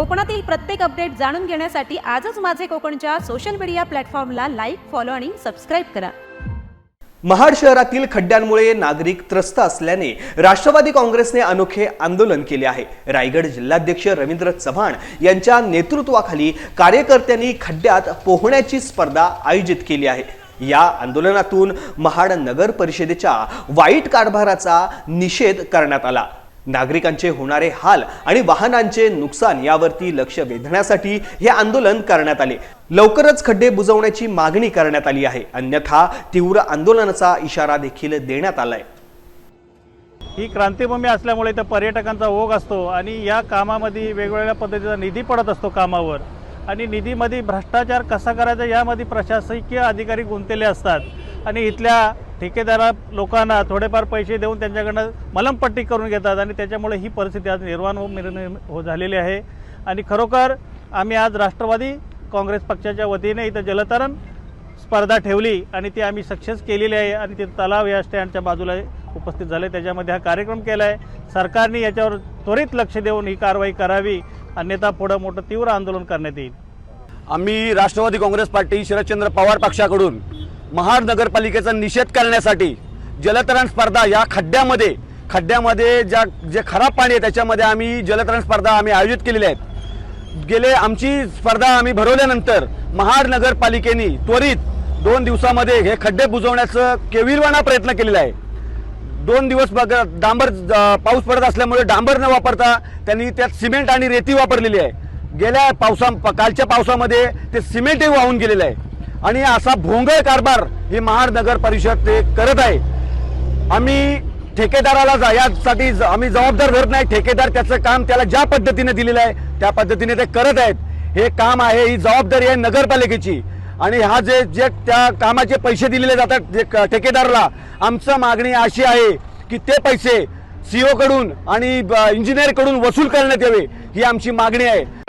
कोकणातील प्रत्येक अपडेट जाणून घेण्यासाठी आजच माझे कोकणच्या सोशल मीडिया प्लॅटफॉर्मला लाईक फॉलो आणि सबस्क्राईब करा. महाड शहरातील खड्ड्यांमुळे नागरिक त्रस्त असल्याने राष्ट्रवादी काँग्रेसने अनोखे आंदोलन केले आहे. रायगड जिल्हाध्यक्ष रवींद्र चव्हाण यांच्या नेतृत्वाखाली कार्यकर्त्यांनी खड्ड्यात पोहण्याची स्पर्धा आयोजित केली आहे. या आंदोलनातून महाड नगर परिषदेच्या वाईट कारभाराचा निषेध करण्यात आला. नागरिकांचे होणारे हाल आणि वाहनांचे नुकसान यावरती लक्ष वेधण्यासाठी हे आंदोलन करण्यात आले. लवकरच खड्डे बुजवण्याची मागणी करण्यात आली आहे. अन्यथा तीव्र आंदोलनाचा इशारा देखील देण्यात आलाय. ही क्रांतीभूमी असल्यामुळे इथं पर्यटकांचा ओघ असतो आणि या कामामध्ये वेगवेगळ्या पद्धतीचा निधी पडत असतो कामावर. आणि निधीमध्ये भ्रष्टाचार कसा करायचा यामध्ये प्रशासकीय अधिकारी गुंतलेले असतात. आणि इथल्या ठेकेदारा लोकांना थोडेफार पैसे देऊन त्यांच्याकडनं मलमपट्टी करून घेतात आणि त्याच्यामुळे ही परिस्थिती आज निर्माण हो हो झालेली आहे. आणि खरोखर आम्ही आज राष्ट्रवादी काँग्रेस पक्षाच्या वतीने इथं जलतरण स्पर्धा ठेवली आणि ती आम्ही सक्सेस केलेली आहे आणि ते तलाव या स्टँडच्या बाजूला उपस्थित झाले. त्याच्यामध्ये हा कार्यक्रम केला आहे. सरकारने याच्यावर त्वरित लक्ष देऊन ही कारवाई करावी. अन्यथा पुढं मोठं तीव्र आंदोलन करण्यात येईल. आम्ही राष्ट्रवादी काँग्रेस पार्टी शरदचंद्र पवार पक्षाकडून महाड नगरपालिकेचा निषेध करण्यासाठी जलतरण स्पर्धा या खड्ड्यामध्ये खड्ड्यामध्ये ज्या जे खराब पाणी आहे त्याच्यामध्ये आम्ही जलतरण स्पर्धा आम्ही आयोजित केलेल्या आहेत. गेले आमची स्पर्धा आम्ही भरवल्यानंतर महाड नगरपालिकेने त्वरित दोन दिवसामध्ये हे खड्डे बुजवण्याचं केविलवाणा प्रयत्न केलेला आहे. दोन दिवस बघ डांबर पाऊस पडत असल्यामुळे डांबर न वापरता त्यांनी त्यात सिमेंट आणि रेती वापरलेली आहे. गेल्या पावसा कालच्या पावसामध्ये ते सिमेंटही वाहून गेलेलं आहे. आणि असा भोंगळ कारभार ही महाड नगर परिषद ते करत आहे. आम्ही ठेकेदाराला जा- यासाठी ज- आम्ही जबाबदार धरत नाही. ठेकेदार त्याचं काम त्याला ज्या पद्धतीने दिलेलं आहे त्या पद्धतीने ते करत आहेत. हे काम आहे ही जबाबदारी आहे नगरपालिकेची. आणि हा जे जे त्या कामाचे पैसे दिलेले जातात जे ठेकेदाराला आमचं मागणी अशी आहे की ते पैसे सीओकडून आणि इंजिनियरकडून वसूल करण्यात यावे ही आमची मागणी आहे.